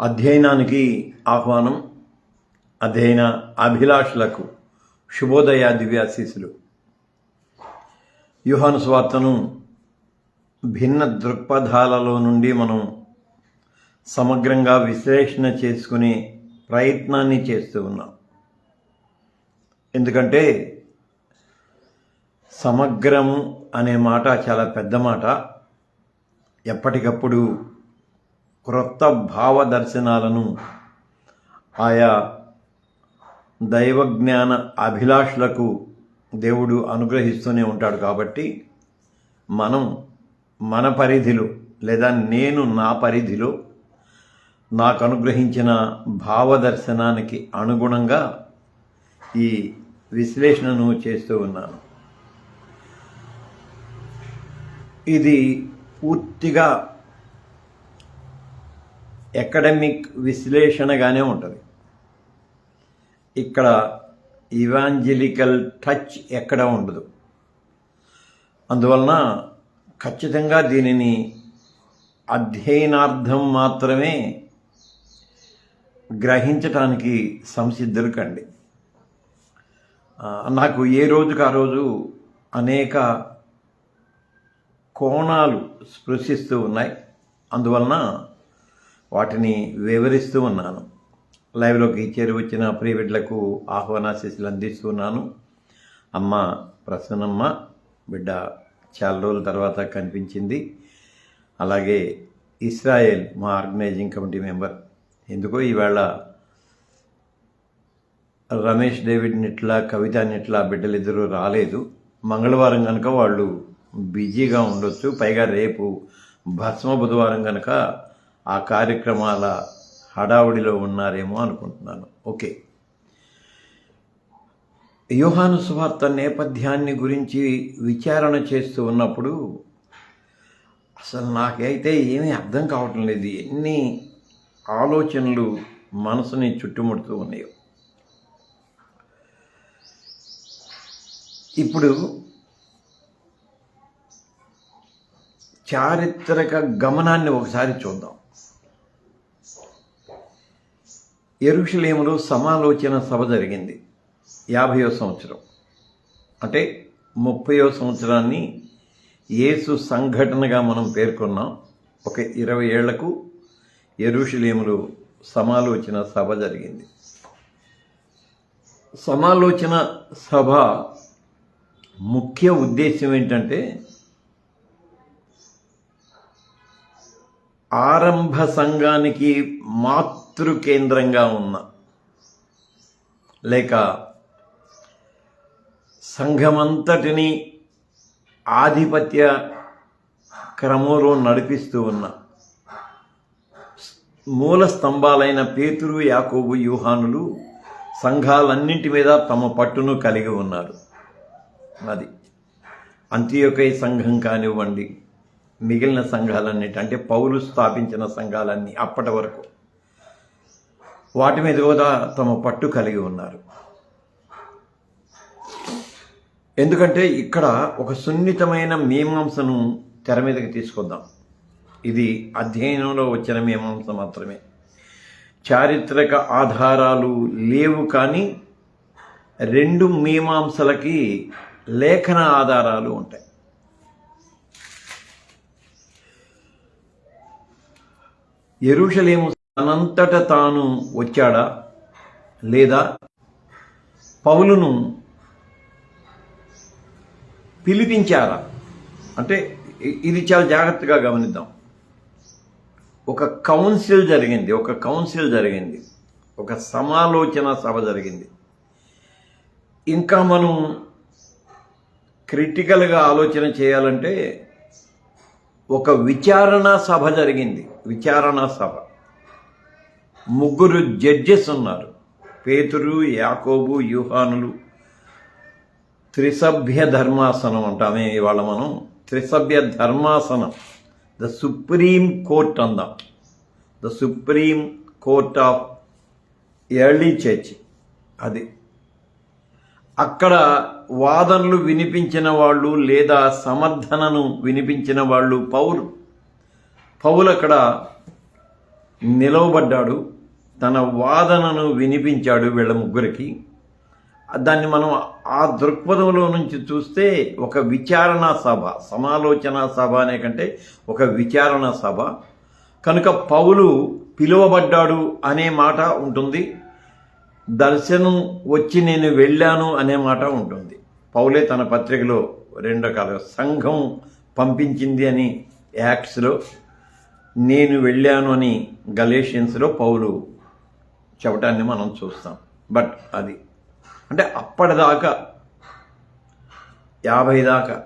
అధ్యయనానికి ఆహ్వానం అధ్యయన అభిలాషులకు శుభోదయ దివ్యాశీసులు యుహాను స్వార్తను భిన్న దృక్పథాలలో నుండి మనం సమగ్రంగా విశ్లేషణ చేసుకునే ప్రయత్నాన్ని చేస్తూ ఉన్నాం. ఎందుకంటే సమగ్రము అనే మాట చాలా పెద్ద మాట. ఎప్పటికప్పుడు క్రొత్త భావ దర్శనాలను ఆయా దైవజ్ఞాన అభిలాషులకు దేవుడు అనుగ్రహిస్తూనే ఉంటాడు కాబట్టి మనం మన పరిధిలో లేదా నేను నా పరిధిలో నాకు అనుగ్రహించిన భావదర్శనానికి అనుగుణంగా ఈ విశ్లేషణను చేస్తూ ఉన్నాను. ఇది పూర్తిగా ఎకడమిక్ విశ్లేషణగానే ఉంటుంది. ఇక్కడ ఇవాంజలికల్ టచ్ ఎక్కడ ఉండదు. అందువలన ఖచ్చితంగా దీనిని అధ్యయనార్థం మాత్రమే గ్రహించటానికి సంసిద్ధులు కండి. నాకు ఏ రోజుకు ఆ రోజు అనేక కోణాలు స్పృశిస్తూ ఉన్నాయి. అందువలన వాటిని వివరిస్తూ ఉన్నాను. లైవ్లోకి చేరి వచ్చిన ప్రియబిడ్లకు ఆహ్వానాశీస్సులు అందిస్తున్నాను అమ్మ ప్రసన్నమ్మ బిడ్డ చాలా రోజుల తర్వాత కనిపించింది. అలాగే ఇస్రాయేల్ మా ఆర్గనైజింగ్ కమిటీ మెంబర్. ఎందుకో ఈవేళ రమేష్ డేవిడ్ నిట్లా కవిత నిట్లా బిడ్డలిద్దరూ రాలేదు. మంగళవారం కనుక వాళ్ళు బిజీగా ఉండొచ్చు. పైగా రేపు భస్మ బుధవారం కనుక ఆ కార్యక్రమాల హడావుడిలో ఉన్నారేమో అనుకుంటున్నాను. ఓకే. యోహాను సువార్త నేపథ్యాన్ని గురించి విచారణ చేస్తూ ఉన్నప్పుడు అసలు నాకైతే ఏమీ అర్థం కావటం లేదు. ఎన్ని ఆలోచనలు మనసుని చుట్టుముడుతూ ఉన్నాయో. ఇప్పుడు చారిత్రక గమనాన్ని ఒకసారి చూద్దాం. ఎరుషలేములో సమాలోచన సభ జరిగింది. యాభయో సంవత్సరం. అంటే ముప్పయో సంవత్సరాన్ని యేసు సంఘటనగా మనం పేర్కొన్నాం. ఒక ఇరవై ఏళ్ళకు ఎరుషలేములో సమాలోచన సభ జరిగింది. సమాలోచన సభ ముఖ్య ఉద్దేశం ఏంటంటే ఆరంభ సంఘానికి మాతృ కేంద్రంగా ఉన్న లేక సంఘమంతటిని ఆధిపత్య క్రమంలో నడిపిస్తూ ఉన్న మూల స్తంభాలైన పేతురు యాకోబు యూహానులు సంఘాలన్నింటి మీద తమ పట్టును కలిగి ఉన్నారు. అది అంత్యోకై సంఘం కానివ్వండి మిగిలిన సంఘాలన్నిటి అంటే పౌలు స్థాపించిన సంఘాలన్నీ అప్పటి వరకు. వాటి మీద కూడా తమ పట్టు కలిగి ఉన్నారు. ఎందుకంటే ఇక్కడ ఒక సున్నితమైన మీమాంసను తెర మీదకి తీసుకొద్దాం. ఇది అధ్యయనంలో వచ్చిన మీమాంస మాత్రమే. చారిత్రక ఆధారాలు లేవు కానీ రెండు మీమాంసలకి లేఖన ఆధారాలు ఉంటాయి. ఎరుషలేము తనంతట తాను వచ్చాడా లేదా పౌలును పిలిపించారా? అంటే ఇది చాలా జాగ్రత్తగా గమనిద్దాం. ఒక కౌన్సిల్ జరిగింది ఒక కౌన్సిల్ జరిగింది ఒక సమాలోచన సభ జరిగింది. ఇంకా మనం క్రిటికల్గా ఆలోచన చేయాలంటే ఒక విచారణ సభ జరిగింది విచారణ సభ. ముగ్గురు జడ్జెస్ ఉన్నారు. పేతురు యాకోబు యూహానులు. త్రిసభ్య ధర్మాసనం అంటామే ఇవాళ మనం. త్రిసభ్య ధర్మాసనం. ద సుప్రీం కోర్ట్ అందాం. The supreme court of early church అది. అక్కడ వాదనలు వినిపించిన వాళ్ళు లేదా సమర్థనను వినిపించిన వాళ్ళు పౌరు. పౌలు అక్కడ నిలవబడ్డాడు. తన వాదనను వినిపించాడు వీళ్ళ ముగ్గురికి. దాన్ని మనం ఆ దృక్పథంలో నుంచి చూస్తే ఒక విచారణ సభ సమాలోచన సభ అనే కంటే ఒక విచారణ సభ. కనుక పౌలు పిలువబడ్డాడు అనే మాట ఉంటుంది. దర్శనం వచ్చి నేను వెళ్ళాను అనే మాట ఉంటుంది. పౌలే తన పత్రికలో రెండు రకాలుగా సంఘం పంపించింది అని యాక్స్లో నేను వెళ్ళాను అని గలేషియన్స్లో పౌలు చెప్పటాన్ని మనం చూస్తాం. బట్ అది అంటే అప్పటిదాకా యాభై దాకా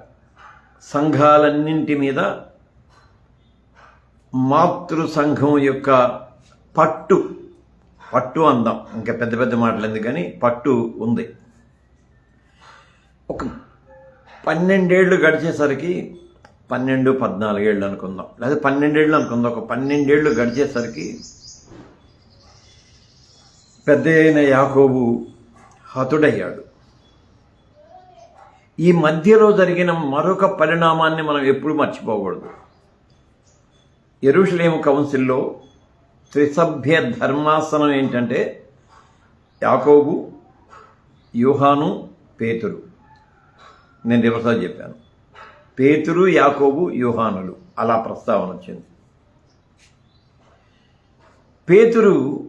సంఘాలన్నింటి మీద మాతృ సంఘం యొక్క పట్టు పట్టు అందాం. ఇంకా పెద్ద పెద్ద మాటలు ఎందుకని పట్టు ఉంది. ఒక పన్నెండేళ్ళు గడిచేసరికి పన్నెండు పద్నాలుగేళ్ళు అనుకుందాం. లేదా పన్నెండేళ్ళు అనుకుందాం. ఒక పన్నెండేళ్ళు గడిచేసరికి పెద్ద అయిన యాకోబు హతుడయ్యాడు. ఈ మధ్యలో జరిగిన మరొక పరిణామాన్ని మనం ఎప్పుడు మర్చిపోకూడదు. ఎరుషలేము కౌన్సిల్లో త్రిసభ్య ధర్మాసనం ఏంటంటే యాకోబు యూహాను పేతురు. నేను రివర్సల్ చెప్పాను. పేతురు యాకోబు యూహానులు. అలా ప్రస్తావన వచ్చింది. పేతురు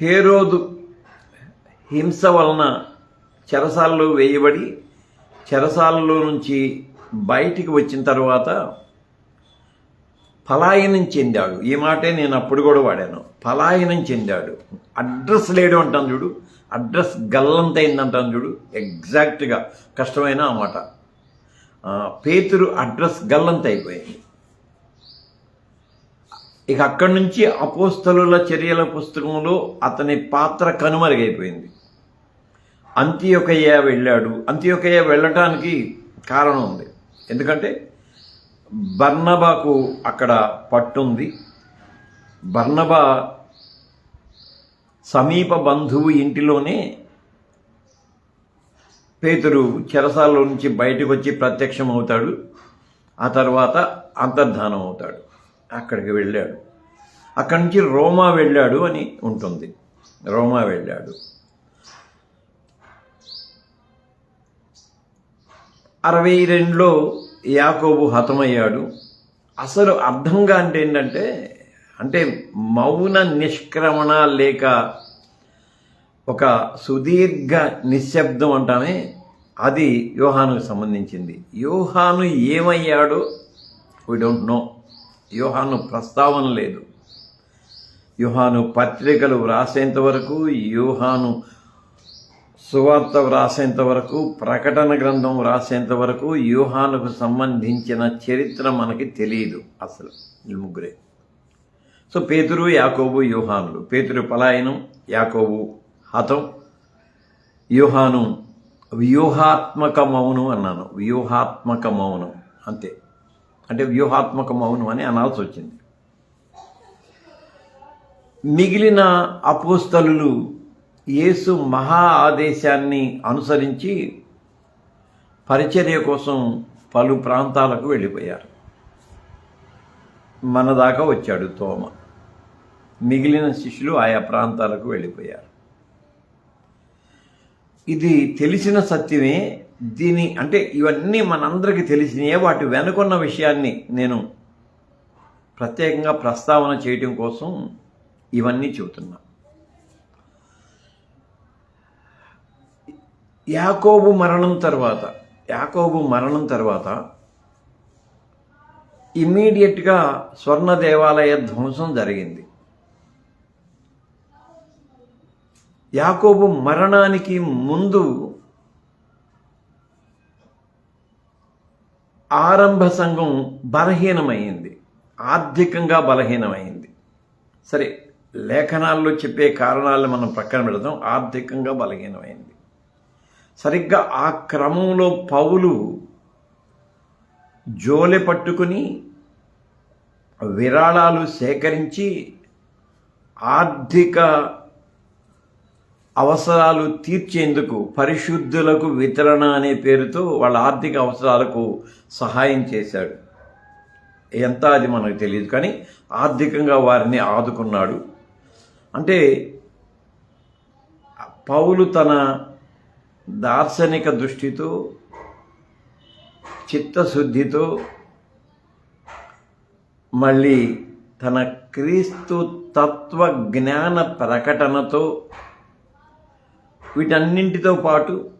హేరోదు హింస వలన చెరసాలలో వేయబడి చెరసాలలో నుంచి బయటికి వచ్చిన తర్వాత పలాయనం చెందాడు. ఈ మాటే నేను అప్పుడు కూడా వాడాను. పలాయనం చెందాడు. అడ్రస్ లేడు అంటాను చూడు. అడ్రస్ గల్లంతైంది అంటాను చూడు ఎగ్జాక్ట్గా కష్టమైన ఆ మాట. పేతురు అడ్రస్ గల్లంతైపోయింది. ఇక అక్కడి నుంచి అపోస్తలుల చర్యల పుస్తకంలో అతని పాత్ర కనుమరుగైపోయింది. అంత్యొకయ్య వెళ్ళాడు. అంత్యొకయ్య వెళ్ళటానికి కారణం ఉంది. ఎందుకంటే బర్నబాకు అక్కడ పట్టుంది. బర్నబా సమీప బంధువు ఇంటిలోనే పేతురు చెరసాలలో నుంచి బయటకు వచ్చి ప్రత్యక్షం అవుతాడు ఆ తర్వాత అంతర్ధానం అవుతాడు అక్కడికి వెళ్ళాడు. అక్కడి నుంచి రోమా వెళ్ళాడు అని ఉంటుంది. రోమా వెళ్ళాడు. అరవై రెండులో యాకోబు హతమయ్యాడు. అసలు అర్థంగా అంటే ఏంటంటే అంటే మౌన నిష్క్రమణ లేక ఒక సుదీర్ఘ నిశ్శబ్దం అంటామే అది యోహానుకు సంబంధించింది. యోహాను ఏమయ్యాడో? వీ డోంట్ నో యోహాను ప్రస్తావన లేదు. యూహాను పత్రికలు వ్రాసేంత వరకు యూహాను సువార్త వ్రాసేంత వరకు ప్రకటన గ్రంథం వ్రాసేంత వరకు యూహానుకు సంబంధించిన చరిత్ర మనకి తెలియదు అసలు ఈ ముగ్గురే. సో పేతురు యాకోబు యూహానులు. పేతురు పలాయనం యాకోబు హతం. యూహాను వ్యూహాత్మక మౌనం అన్నాను. వ్యూహాత్మక మౌనం. అంతే. అంటే వ్యూహాత్మక మౌనం అని అనాల్సి వచ్చింది. మిగిలిన అపోస్తలు యేసు మహా ఆదేశాన్ని అనుసరించి పరిచర్య కోసం పలు ప్రాంతాలకు వెళ్ళిపోయారు. మన దాకా వచ్చాడు తోమ. మిగిలిన శిష్యులు ఆయా ప్రాంతాలకు వెళ్ళిపోయారు. ఇది తెలిసిన సత్యమే దీని అంటే ఇవన్నీ మనందరికీ తెలిసినయే వాటి వెనుకున్న విషయాన్ని నేను ప్రత్యేకంగా ప్రస్తావన చేయటం కోసం ఇవన్నీ చెబుతున్నా. యాకోబు మరణం తర్వాత యాకోబు మరణం తర్వాత ఇమ్మీడియట్గా స్వర్ణ దేవాలయ ధ్వంసం జరిగింది. యాకోబు మరణానికి ముందు ఆరంభ సంఘం బలహీనమైంది. ఆర్థికంగా బలహీనమైంది. సరే లేఖనాల్లో చెప్పే కారణాలను మనం పక్కన పెడదాం. ఆర్థికంగా బలహీనమైంది. సరిగ్గా ఆ క్రమంలో పౌలు జోలె పట్టుకుని విరాళాలు సేకరించి ఆర్థిక అవసరాలు తీర్చేందుకు పరిశుద్ధులకు వితరణ అనే పేరుతో వాళ్ళ ఆర్థిక అవసరాలకు సహాయం చేశాడు. ఎంత అది మనకు తెలియదు కానీ ఆర్థికంగా వారిని ఆదుకున్నాడు. అంటే పౌలు తన దార్శనిక దృష్టితో చిత్తశుద్ధితో మళ్ళీ తన క్రీస్తు తత్వ జ్ఞాన ప్రకటనతో వీటన్నింటితో పాటు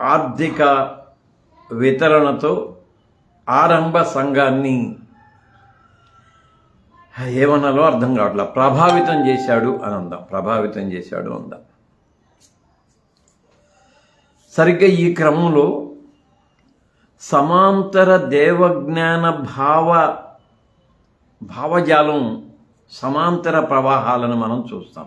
ఆర్థిక వితరణతో ఆరంభ సంఘాన్ని ఏమన్నాలో అర్థం కావట్లా. ప్రభావితం చేశాడు అని అందాం. ప్రభావితం చేశాడు అందాం. సరిగ్గా ఈ క్రమంలో సమాంతర దేవజ్ఞాన భావ భావజాలం సమాంతర ప్రవాహాలను మనం చూస్తాం.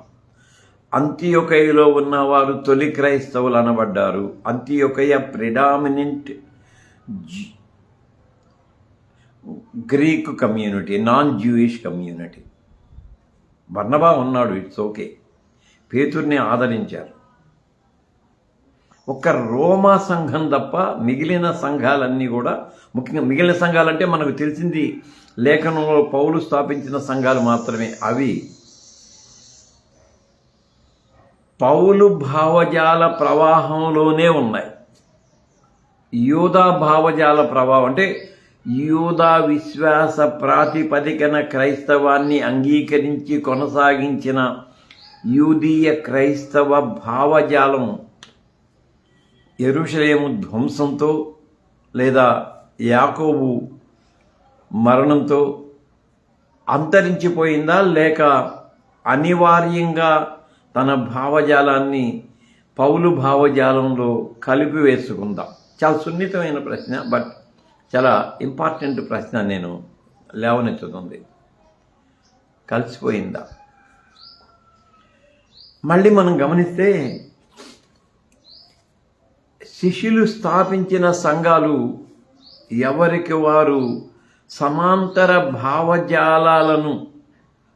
అంత్యొకయలో ఉన్నవారు తొలి క్రైస్తవులు అనబడ్డారు. అంత్యొకయ predominant Greek community non Jewish community. బర్ణబా ఉన్నాడు ఇట్స్ ఓకే. పేతుర్ని ఆదరించారు. ఒక్క రోమా సంఘం తప్ప మిగిలిన సంఘాలన్నీ కూడా ముఖ్యంగా మిగిలిన సంఘాలంటే మనకు తెలిసింది లేఖనంలో పౌలు స్థాపించిన సంఘాలు మాత్రమే. అవి పౌలు భావజాల ప్రవాహంలోనే ఉన్నాయి. యూదా భావజాల ప్రభావం అంటే యూదా విశ్వాస ప్రాతిపదికన క్రైస్తవాన్ని అంగీకరించి కొనసాగించిన యూదీయ క్రైస్తవ భావజాలం ఎరుషలేము ధ్వంసంతో లేదా యాకోబు మరణంతో అంతరించిపోయిందా లేక అనివార్యంగా తన భావజాలాన్ని పౌలు భావజాలంలో కలిపి వేసుకుందాం చాలా సున్నితమైన ప్రశ్న బట్ చాలా ఇంపార్టెంట్ ప్రశ్న నేను లేవనెత్తుతుంది. కలిసిపోయిందా? మళ్ళీ మనం గమనిస్తే శిష్యులు స్థాపించిన సంఘాలు ఎవరికి వారు సమాంతర భావజాలాలను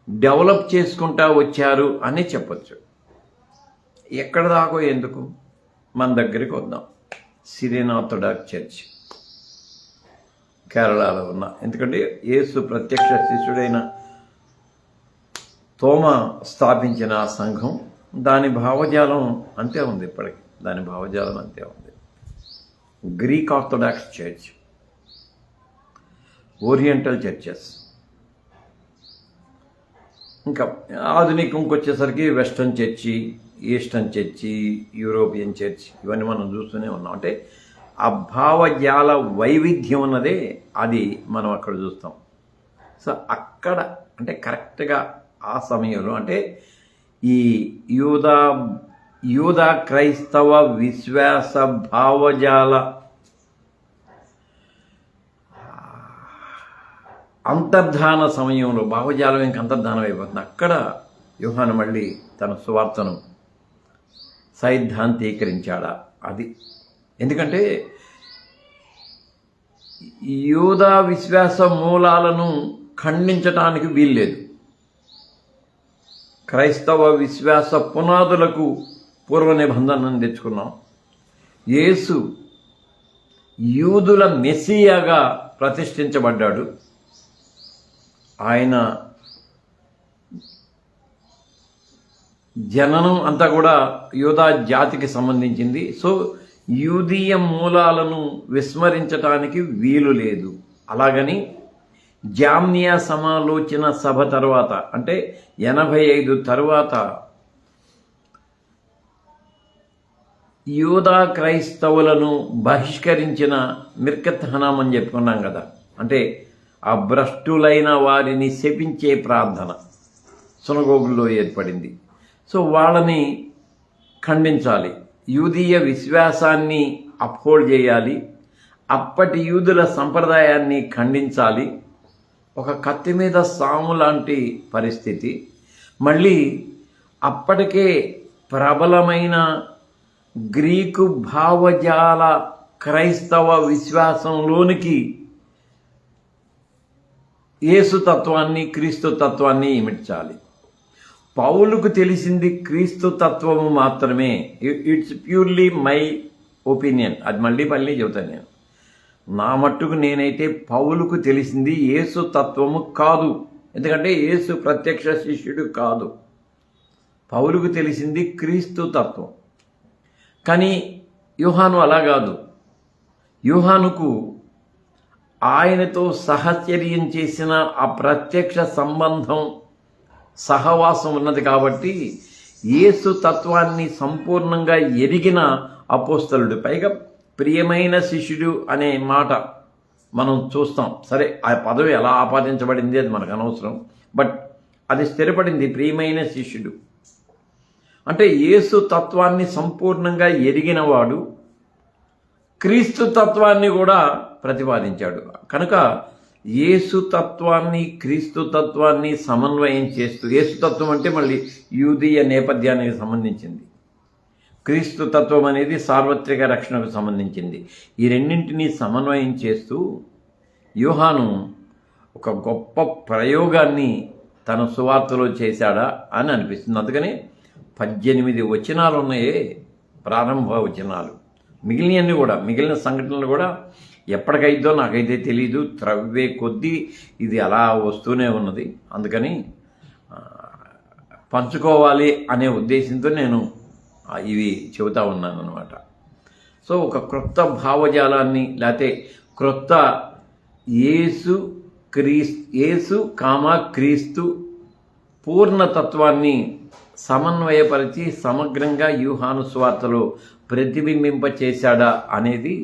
డెవలప్ చేసుకుంటా వచ్చారు అని చెప్పచ్చు. ఎక్కడ దాకో ఎందుకు? మన దగ్గరికి వద్దాం. Syrian orthodox church. కేరళలో ఉన్న. ఎందుకంటే యేసు ప్రత్యక్ష శిష్యుడైన తోమ స్థాపించిన ఆ సంఘం దాని భావజాలం అంతే ఉంది ఇప్పటికి. దాని భావజాలం అంతే ఉంది. Greek orthodox church. Oriental churches. ఇంకా ఆధునికంకి వచ్చేసరికి western church. Eastern church European church ఇవన్నీ మనం చూస్తూనే ఉన్నాం. అంటే ఆ భావజాల వైవిధ్యం ఉన్నదే అది మనం అక్కడ చూస్తాం. సో అక్కడ అంటే కరెక్ట్గా ఆ సమయంలో అంటే ఈ యూదా యూదా క్రైస్తవ విశ్వాస భావజాల అంతర్ధాన సమయంలో భావజాలం ఇంకా అంతర్ధానం అయిపోతుంది అక్కడ యోహాను మళ్ళీ తన సువార్తను సైద్ధాంతీకరించాడా? అది. ఎందుకంటే యూదా విశ్వాస మూలాలను ఖండించటానికి వీల్లేదు. క్రైస్తవ విశ్వాస పునాదులకు పూర్వ నిబంధనను తెచ్చుకున్నాం. యేసు యూదుల మెస్సియాగా ప్రతిష్ఠించబడ్డాడు. ఆయన జననం అంతా కూడా యూదా జాతికి సంబంధించింది. సో యూదీయ మూలాలను విస్మరించటానికి వీలు లేదు. అలాగని జామ్నియా సమాలోచన సభ తర్వాత అంటే ఎనభై ఐదు తరువాత యూదా క్రైస్తవులను బహిష్కరించిన మిర్కత్ హనాం అని చెప్పుకున్నాం కదా. అంటే ఆ భ్రష్టులైన వారిని శపించే ప్రార్థన సునగోగుల్లో ఏర్పడింది. సో వాళ్ళని ఖండించాలి. యూదీయ విశ్వాసాన్ని అప్హోల్డ్ చేయాలి. అప్పటి యూదుల సంప్రదాయాన్ని ఖండించాలి. ఒక కత్తి మీద సాము లాంటి పరిస్థితి. మళ్ళీ అప్పటికే ప్రబలమైన గ్రీకు భావజాల క్రైస్తవ విశ్వాసంలోనికి యేసు తత్వాన్ని క్రీస్తు తత్వాన్ని ఇమిడ్చాలి. పౌలుకు తెలిసింది క్రీస్తు తత్వము మాత్రమే. ఇట్స్ ప్యూర్లీ మై ఒపీనియన్ అది మళ్ళీ మళ్ళీ చెబుతాను నేను. నా మట్టుకు నేనైతే పౌలుకు తెలిసింది యేసు తత్వము కాదు. ఎందుకంటే యేసు ప్రత్యక్ష శిష్యుడు కాదు. పౌలుకు తెలిసింది క్రీస్తు తత్వం. కానీ యూహాను అలా కాదు. యూహానుకు ఆయనతో సహచర్యం చేసిన ఆ ప్రత్యక్ష సంబంధం సహవాసం ఉన్నది కాబట్టి యేసు తత్వాన్ని సంపూర్ణంగా ఎరిగిన అపోస్తలుడు. పైగా ప్రియమైన శిష్యుడు అనే మాట మనం చూస్తాం. సరే ఆ పదవి ఎలా ఆపాదించబడింది అది మనకు అనవసరం. బట్ అది స్థిరపడింది ప్రియమైన శిష్యుడు. అంటే యేసు తత్వాన్ని సంపూర్ణంగా ఎరిగినవాడు క్రీస్తు తత్వాన్ని కూడా ప్రతిపాదించాడు. కనుక యేసు తత్వాన్ని క్రీస్తు తత్వాన్ని సమన్వయం చేస్తూ యేసు తత్వం అంటే మళ్ళీ యూదీయ నేపథ్యానికి సంబంధించింది. క్రీస్తు తత్వం అనేది సార్వత్రిక రక్షణకు సంబంధించింది. ఈ రెండింటినీ సమన్వయం చేస్తూ యూహాను ఒక గొప్ప ప్రయోగాన్ని తన సువార్తలో చేశాడా అని అనిపిస్తుంది. అందుకని పద్దెనిమిది వచనాలు ఉన్నాయే ప్రారంభ వచనాలు. మిగిలినవన్నీ కూడా మిగిలిన సంఘటనలు కూడా ఎప్పటికైద్దో నాకైతే తెలీదు. త్రవ్వే కొద్దీ ఇది అలా వస్తూనే ఉన్నది. అందుకని పంచుకోవాలి అనే ఉద్దేశంతో నేను ఇది ఇవి చెబుతా ఉన్నాను అనమాట సో ఒక క్రొత్త భావజాలాన్ని లేకపోతే క్రొత్త యేసు క్రీస్ ఏసు కామ క్రీస్తు పూర్ణతత్వాన్ని సమన్వయపరిచి సమగ్రంగా వ్యూహానుస్వార్తలో ప్రతిబింబింప చేశాడా అనేది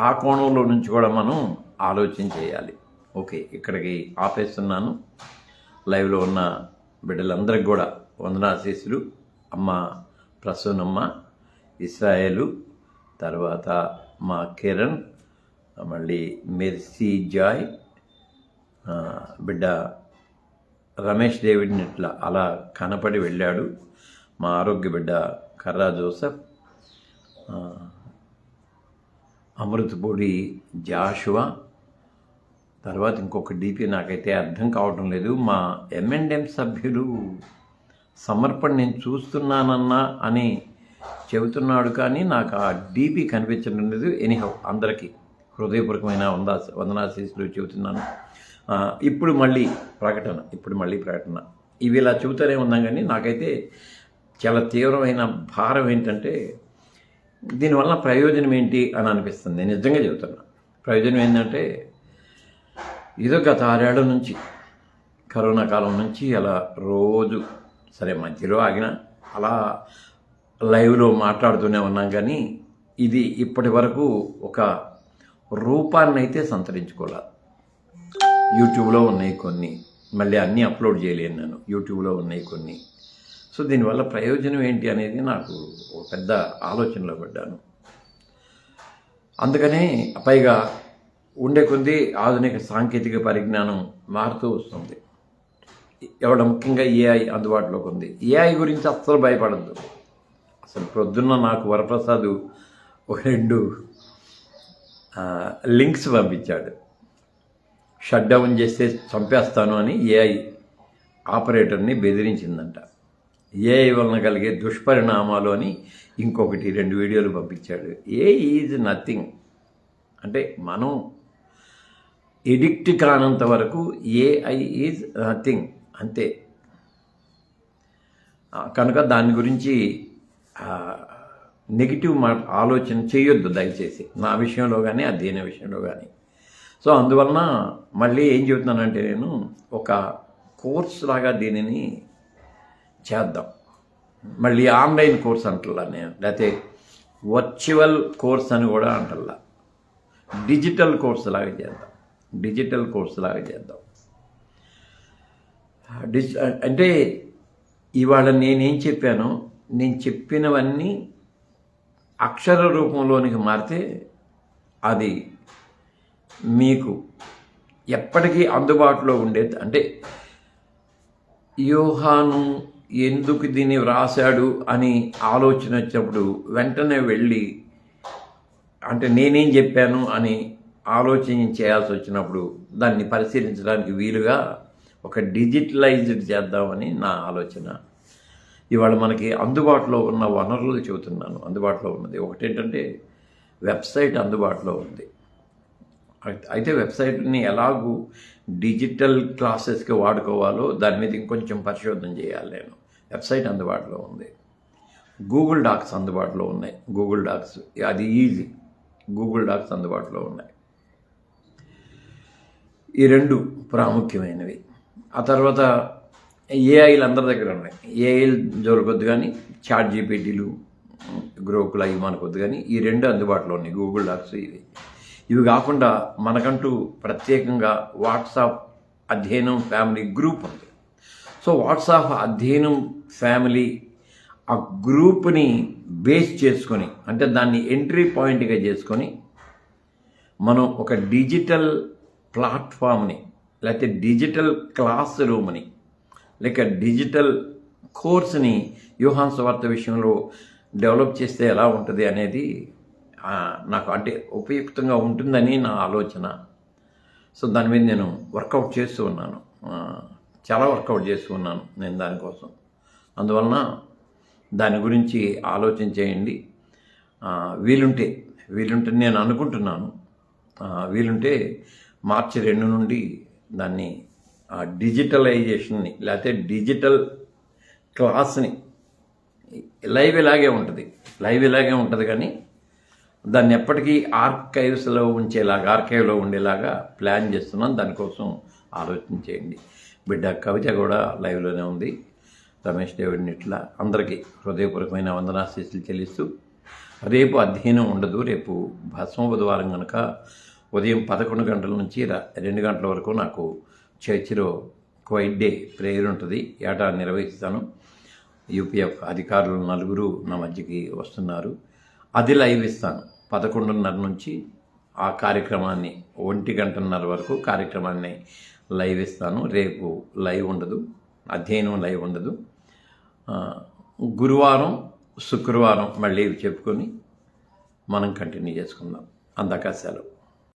ఆ కోణంలో నుంచి కూడా మనం ఆలోచన చేయాలి. ఓకే ఇక్కడికి ఆపేస్తున్నాను. లైవ్లో ఉన్న బిడ్డలందరికి కూడా వందనాశీసులు అమ్మ ప్రసూనమ్మ ఇస్రాయేలు తర్వాత మా కిరణ్ మళ్ళీ మెర్సీ జాయ్ బిడ్డ రమేష్ డేవిడ్ని ఇట్లా అలా కనపడి వెళ్ళాడు. మా ఆరోగ్య బిడ్డ కర్రా జోసఫ్ అమృతపూడి జాషువా. తర్వాత ఇంకొక డీపీ నాకైతే అర్థం కావటం లేదు. మా ఎంఎండ్ఎం సభ్యులు సమర్పణ నేను చూస్తున్నానన్నా అని చెబుతున్నాడు కానీ నాకు ఆ డీపీ కనిపించడం లేదు. ఎనీహౌ అందరికీ హృదయపూర్వకమైన వందా వందనాశీసులు చెబుతున్నాను. ఇప్పుడు మళ్ళీ ప్రకటన ఇప్పుడు మళ్ళీ ప్రకటన. ఇవి ఇలా చెబుతూనే ఉన్నాం కానీ నాకైతే చాలా తీవ్రమైన భారం ఏంటంటే దీనివల్ల ప్రయోజనం ఏంటి అని అనిపిస్తుంది. నేను నిజంగా చెబుతున్నా. ప్రయోజనం ఏంటంటే ఇదో గత ఆరేళ్ళ నుంచి కరోనా కాలం నుంచి అలా రోజు సరే మధ్యలో ఆగిన అలా లైవ్లో మాట్లాడుతూనే ఉన్నాం కానీ ఇది ఇప్పటి వరకు ఒక రూపాన్ని అయితే సంతరించుకోవాలి యూట్యూబ్లో ఉన్నాయి కొన్ని. మళ్ళీ అన్నీ అప్లోడ్ చేయలేను నేను. యూట్యూబ్లో ఉన్నాయి కొన్ని. సో దీనివల్ల ప్రయోజనం ఏంటి అనేది నాకు ఒక పెద్ద ఆలోచనలో పడ్డాను. అందుకనే పైగా ఉండే కొద్దీ ఆధునిక సాంకేతిక పరిజ్ఞానం మారుతూ వస్తుంది. ఎవడ ముఖ్యంగా ఏఐ అందుబాటులోకి ఉంది. ఏఐ గురించి అస్సలు భయపడద్దు. అసలు ప్రొద్దున్న నాకు వరప్రసాద్ ఒక రెండు లింక్స్ పంపించాడు. షట్ డౌన్ చేస్తే చంపేస్తాను అని ఏఐ ఆపరేటర్ని బెదిరించిందంట. ఏఐ వలన కలిగే దుష్పరిణామాలు అని ఇంకొకటి రెండు వీడియోలు పంపించాడు. A is nothing. అంటే మనం ఎడిక్ట్ కానంత వరకు ఏఐ ఈజ్ నథింగ్. అంతే. కనుక దాని గురించి నెగిటివ్ మా ఆలోచన చేయొద్దు దయచేసి. నా విషయంలో కానీ అధ్యయన విషయంలో కానీ సో అందువలన మళ్ళీ ఏం చెబుతున్నానంటే నేను ఒక కోర్స్ లాగా దీనిని చేద్దాం. మళ్ళీ ఆన్లైన్ కోర్స్ అంటల్లా నేను. లేకపోతే వర్చువల్ కోర్స్ అని కూడా అంటల్లా డిజిటల్ కోర్స్ లాగా చేద్దాం. డిజిటల్ కోర్స్ లాగా చేద్దాం. డిజి అంటే ఇవాళ నేనేం చెప్పానో నేను చెప్పినవన్నీ అక్షర రూపంలోనికి మారితే అది మీకు ఎప్పటికీ అందుబాటులో ఉండేది అంటే యోహాను ఎందుకు దీన్ని వ్రాసాడు అని ఆలోచన వచ్చినప్పుడు వెంటనే వెళ్ళి అంటే నేనేం చెప్పాను అని ఆలోచన చేయాల్సి వచ్చినప్పుడు దాన్ని పరిశీలించడానికి వీలుగా ఒక డిజిటలైజ్డ్ చేద్దామని నా ఆలోచన. ఇవాళ మనకి అందుబాటులో ఉన్న వనరులు చెబుతున్నాను. అందుబాటులో ఉన్నది ఒకటేంటంటే వెబ్సైట్ అందుబాటులో ఉంది. అయితే- అయితే వెబ్సైట్ని ఎలాగూ డిజిటల్ క్లాసెస్కి వాడుకోవాలో దాని మీద ఇంకొంచెం పరిశోధన చేయాలి నేను. వెబ్సైట్ అందుబాటులో ఉంది. గూగుల్ డాక్స్ అందుబాటులో ఉన్నాయి. గూగుల్ డాక్స్ అది ఈజీ. గూగుల్ డాక్స్ అందుబాటులో ఉన్నాయి. ఈ రెండు ప్రాముఖ్యమైనవి. ఆ తర్వాత ఏఐలు అందరి దగ్గర ఉన్నాయి. ఏఐలు దొరకొద్దు కానీ చాట్ జీపీటీలు గ్రోకులు అవి మనకొద్దు కానీ ఈ రెండు అందుబాటులో ఉన్నాయి. గూగుల్ డాక్స్ ఇవి. ఇవి కాకుండా మనకంటూ ప్రత్యేకంగా వాట్సాప్ అధ్యయనం ఫ్యామిలీ గ్రూప్ ఉంది. సో వాట్సాప్ అధ్యయనం ఫ్యామిలీ ఆ గ్రూప్ని బేస్ చేసుకొని అంటే దాన్ని ఎంట్రీ పాయింట్గా చేసుకొని మనం ఒక డిజిటల్ ప్లాట్ఫామ్ని లేకపోతే డిజిటల్ క్లాస్ రూమ్ని లేక డిజిటల్ కోర్స్ని వ్యూహాన్ స్వార్థ విషయంలో డెవలప్ చేస్తే ఎలా ఉంటుంది అనేది నాకు అంటే ఉపయుక్తంగా ఉంటుందని నా ఆలోచన. సో దాని మీద నేను వర్కౌట్ చేస్తూ ఉన్నాను. చాలా వర్కౌట్ చేస్తూ ఉన్నాను నేను దానికోసం అందువలన దాని గురించి ఆలోచన చేయండి వీలుంటే వీలుంటే నేను అనుకుంటున్నాను. వీలుంటే మార్చి రెండు నుండి దాన్ని డిజిటలైజేషన్ని లేకపోతే డిజిటల్ క్లాస్ని లైవ్ ఇలాగే ఉంటుంది. లైవ్ ఇలాగే ఉంటుంది కానీ దాన్ని ఎప్పటికీ ఆర్కైవ్స్లో ఉంచేలాగా ఆర్కైవ్లో ఉండేలాగా ప్లాన్ చేస్తున్నాం. దానికోసం ఆలోచన చేయండి. బిడ్డ కవిత కూడా లైవ్లోనే ఉంది. రమేష్ దేవుడిని ఇట్లా అందరికీ హృదయపూర్వకమైన వందనాశీస్సులు చెల్లిస్తూ రేపు అధ్యయనం ఉండదు. రేపు భస్మ బుధవారం కనుక ఉదయం పదకొండు గంటల నుంచి రెండు గంటల వరకు నాకు చర్చిలో క్వైట్ డే ప్రేయర్ ఉంటుంది. ఏటా నిర్వహిస్తాను. యూపీఎఫ్ అధికారులు నలుగురు నా మధ్యకి వస్తున్నారు. అది లైవ్ ఇస్తాను. పదకొండున్నర నుంచి ఆ కార్యక్రమాన్ని ఒంటి గంటన్నర వరకు కార్యక్రమాన్ని లైవ్ ఇస్తాను. రేపు లైవ్ ఉండదు. అధ్యయనం లైవ్ ఉండదు. గురువారం శుక్రవారం మళ్ళీ చెప్పుకొని మనం కంటిన్యూ చేసుకుందాం. అందాక సెలవు.